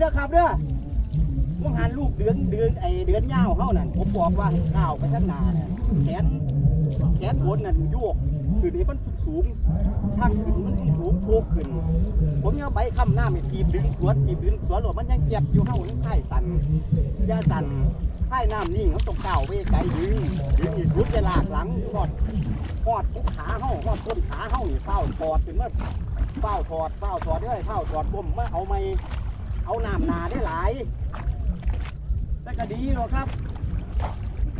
เด้อมหันลูกเดือนเดือนไอเดือนยาวเฮานั่นผมบอกว่าให้ก้าวไปข้างหน้าเนี่ยแขนแขนบนนั่นโยกคือนี่มันสูงช่างขึ้นมันสูงโชกขึ้น ผมยังไปคำหน้าม่ทีบดึงสวนทีบดึงสวนหรอมันยังเจ็บอยู่เฮายังไข้สั่นยาสั่นไข้น้ำนิ่งเขาต้องก้าไปไกลดึงดึงอีกรุดจะลากหลังกอดกอดทุกขาเฮากอดต้นขาเฮานี่เฝ้าถอดเป็นว่าเฝ้าถอดเฝ้าถอดได้เฝ้าถอดบ่มมาเอาไม่ เอาน้ำนาได้หลาย แต่ก็ดีหรอกครับ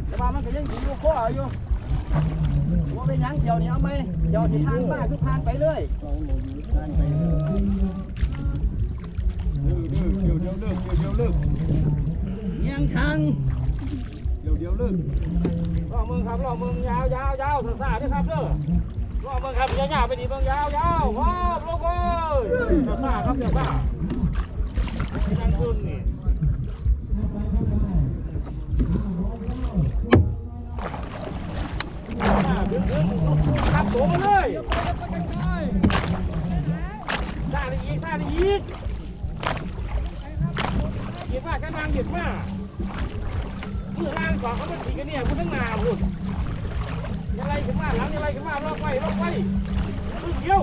แต่ว่ามันก็ยังดีอยู่ข้ออยู่ว่าเป็นหยังเดี๋ยวนี้เอาไหมเดี๋ยวที่ทานมากทุกทานไปเลยเดี๋ยวเดี๋ยวเลิกเดี๋ยวเดี๋ยวเลิกยังทางเดี๋ยวเดี๋ยวเลิกรอมึงครับรอมึงยาวยาวยาวสาๆด้วยครับเด้อรอมึงครับยาวๆไปดีมึงยาวยาวว้าวลงเลยสาๆครับสาๆนั่งขึ้นนี่ดึงดึงค รับโผล่มาเลยซาดีอีกซาดีอีกหยิบมาข้างล่างหยิบมามือล่างสองเขาเป็นสีกันเนี่ยคุณทั้งนาพุ่นยังไงขึ้นมาหลังยังไงขึ้นมาลอกไว้ล็อกไปเดียว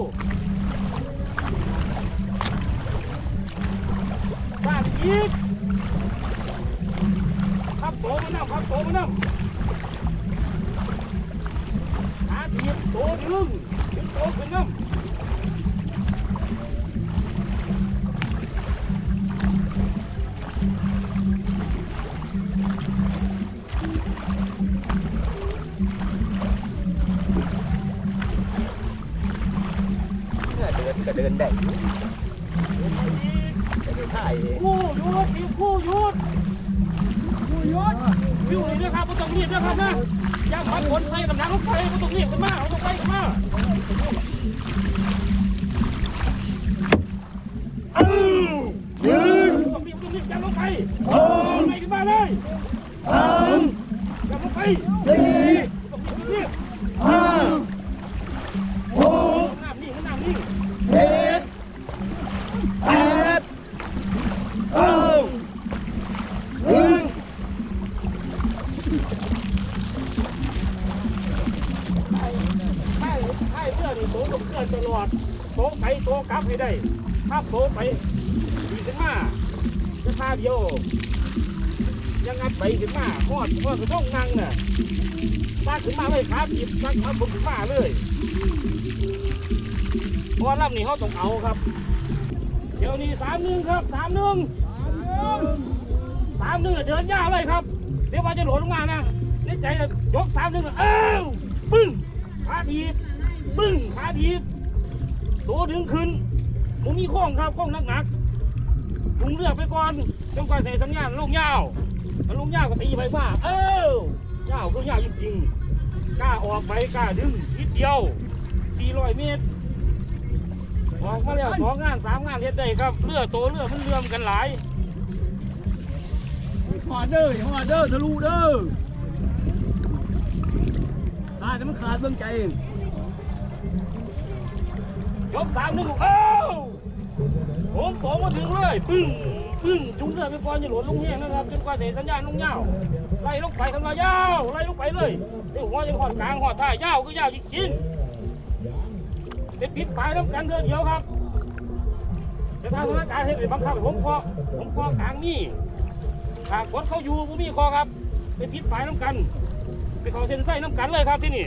อีกขับโตมานั่งขับโตมานั่งขาเทียมโตดึงดึงโตขึ้นน้ำเมื่อเดินก็เดินได้จะได้ ถ่ายคู่ยุดทีมคู่ยุดคู่ยุดอยู่นี่นะครับไม่ต้องรีบนะครับนะย่าพัดผลใส่ลำน้ำลงไปไม่ต้องรีบกันมาไม่ต้องไปกันมาต้องรีบต้องรีบย่าลงไปไปกันมาเลยอย่าลงไปต้องรีบต้อ ตกับเพื่อนตลอดโตไปโตกลับให้ได้ ถ้าโตไปดีขึ้นมาจะท่าเดียวยังงัดไปขึ้นมาหอดหอดกระต้องนั่งน่ะตั้งขึ้นมาเลยขาจีบตั้งขาบนขึ้นมาเลยเพราะลำนี้เขาต้องเอาครับ เดี๋ยวนี้สามหนึ่งครับสามหนึ่งสามหนึ่งเดินยาวเลยครับ เดี๋ยวว่าจะหล่นลงมานะในใจจะยกสามหนึ่งเอ้าปึ้งขาทีบ ปึ้งขาทีบตัวดึงขึ้นผมมีข้องครับข้องหนักๆลุงเลือกไปก่อนจนกว่าเสียสัญญาณลงยาวมันลงยาวก็ตีไปว่าเอ้ายาวก็ยาวจริงๆกล้าออกไปกล้าดึงนิดเดียว 400 เมตรออกมาแล้วสองงานสามงานเฮ็ดได้ครับเรือโตเรือมันเรื่อมกันหลายหอดเด้อหอดเด้อทะลุเด้อขาดมันขาดเบื้องใจ ยกสามหนึ่งเอ้าผมผมมาถึงเลย ปึ้ง ปึ้ง จุงเรือไปก่อนอย่าหล่นลงแห้งนะครับ จนกว่าเสียสัญญาณลงยาไล่ลงไปทำลายยาว ไล่ลงไปเลยไอ้หัวยังหอดกลางหอดท้ายยาวก็ยาวจริงๆเป็นปิดปลายน้ำกันเดือเดียวครับจะทำสถานการณ์ให้เป็นบังคับผมคาะผมคาะกลางนี่หากกดเขาอยู่ผมมีคอครับเป็นปิดปลายน้ำกันไปเขาเส้นไส้น้ำกันเลยครับที่นี่